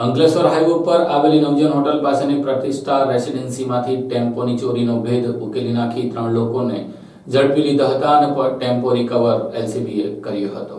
Ankleshwar highway ઉપર આવેલી નવજન hotel પાસેની પ્રતિષ્ઠા રેસિડેન્સીમાંથી ટેમ્પોની ચોરીનો ભેદ ઉકેલી નાખી ત્રણ લોકોને ઝડપી લીધા હતા અને ટેમ્પો રિકવર એલસીબીએ કર્યો હતો.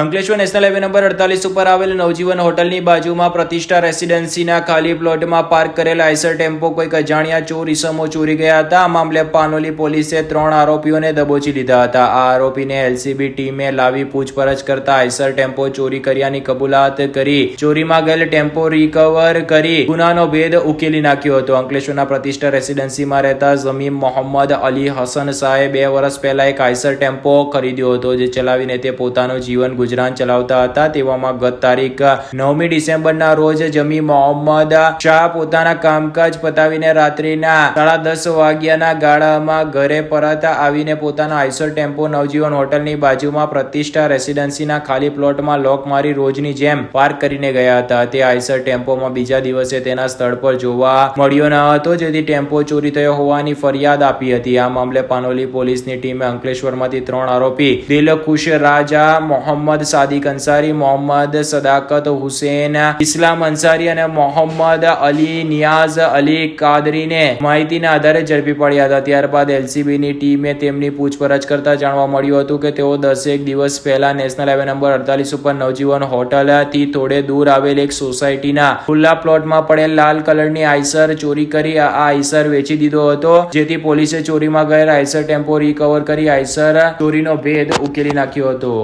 અંકલેશ્વર નેશનલ હાઈવે નંબર અડતાલીસ ઉપર આવેલ નવજીવન હોટલની બાજુમાં પ્રતિષ્ઠા રેસિડેન્સીના ખાલી પ્લોટમાં પાર્ક કરેલા આઈસર ટેમ્પો કોઈક અજાણ્યા ચોર ઇસમો ચોરી ગયા હતા. આ મામલે પાનોલી પોલીસે ત્રણ આરોપીઓને દબોચી લીધા હતા. આ આરોપીને એલસીબી ટીમે લાવી પૂછપરછ કરતા આઈસર ટેમ્પો ચોરી કર્યાની કબૂલાત કરી ચોરીમાં ગયેલ ટેમ્પો રિકવર કરી ગુનાનો ભેદ ઉકેલી નાખ્યો હતો. અંકલેશ્વરના પ્રતિષ્ઠા રેસિડેન્સીમાં રહેતા જમીમ મોહમ્મદ અલી હસન શાહે બે વર્ષ પહેલા એક આઈસર ટેમ્પો ખરીદ્યો હતો, જે ચલાવીને તે પોતાનું જીવન ગુજરાન ચલાવતા હતા. તેવામાં ગત તારીખ નવમી ડિસેમ્બરના રોજ જમી મોહમ્મદ શાહ પોતાના કામકાજ પતાવીને રાત્રિના સાડા દસ વાગ્યાના ગાળામાં ઘરે પરત આવીને પોતાના આઈસર ટેમ્પો નવજીવન હોટલની બાજુમાં પ્રતિષ્ઠા રેસિડેન્સીના ખાલી પ્લોટમાં લોક મારી રોજની જેમ પાર્ક કરીને ગયા હતા. તે આઈસર ટેમ્પોમાં બીજા દિવસે તેના સ્થળ પર જોવા મળ્યો ન હતો. જેથી ટેમ્પો ચોરી થયો હોવાની ફરિયાદ આપી હતી. આ મામલે પાનોલી પોલીસની ટીમે અંકલેશ્વરમાંથી ત્રણ આરોપી દિલખુશ રાજા મોહમ્મદ સાદિક અંસારી, મોહમ્મદ સદાકત હુસેન, ઇસ્લામ અંસારી અને મોહમ્મદ અલી નિયાઝ અલી કાદરીને માહિતીના આધારે ઝડપી પડ્યા હતા. ત્યારબાદ એલસીબીની ટીમે તેમની પૂછપરછ કરતા જાણવા મળ્યું હતું કે તેઓ દસેક દિવસ પહેલા નેશનલ હાઈવે નંબર અડતાલીસ ઉપર નવજીવન હોટલથી થોડે દૂર આવેલ એક સોસાયટીના ખુલ્લા પ્લોટમાં પડેલ લાલ કલરની આઈસર ચોરી કરી આ આઈસર વેચી દીધો હતો, જેથી પોલીસે ચોરીમાં ગયેલા આઈસર ટેમ્પો રિકવર કરી આઈસર ચોરીનો ભેદ ઉકેલી નાખ્યો હતો.